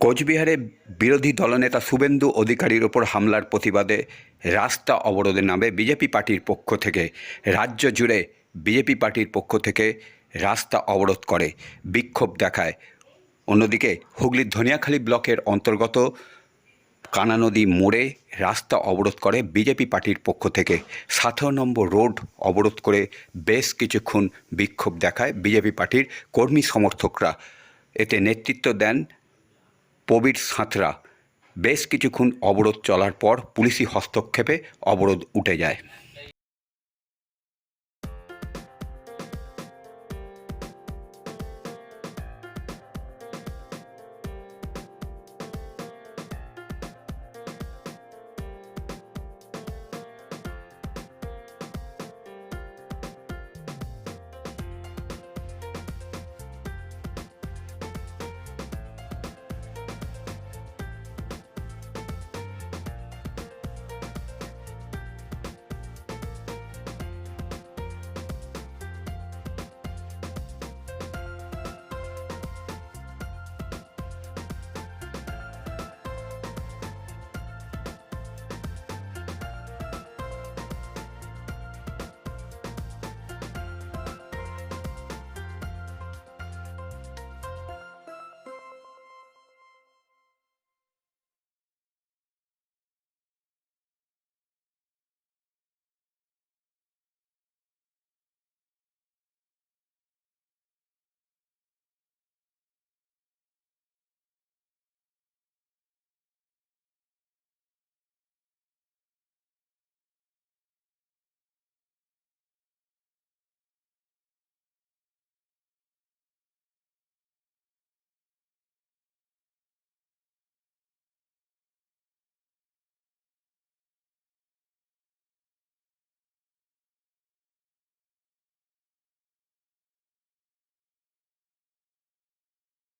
কোচবিহারে বিরোধী দলনেতা শুভেন্দু অধিকারীর ওপর হামলার প্রতিবাদে রাস্তা অবরোধে নামে বিজেপি পার্টির পক্ষ থেকে। রাজ্য জুড়ে বিজেপি পার্টির পক্ষ থেকে রাস্তা অবরোধ করে, বিক্ষোভ দেখায়। অন্যদিকে হুগলির ধনিয়াখালী ব্লকের অন্তর্গত কানা নদী মোড়ে রাস্তা অবরোধ করে বিজেপি পার্টির পক্ষ থেকে। সতেরো নম্বর রোড অবরোধ করে বেশ কিছুক্ষণ বিক্ষোভ দেখায় বিজেপি পার্টির কর্মী সমর্থকরা। এতে নেতৃত্ব দেন প্রবীর সাঁতরা। বেশ কিছুক্ষণ অবরোধ চলার পর পুলিশি হস্তক্ষেপে অবরোধ উঠে যায়।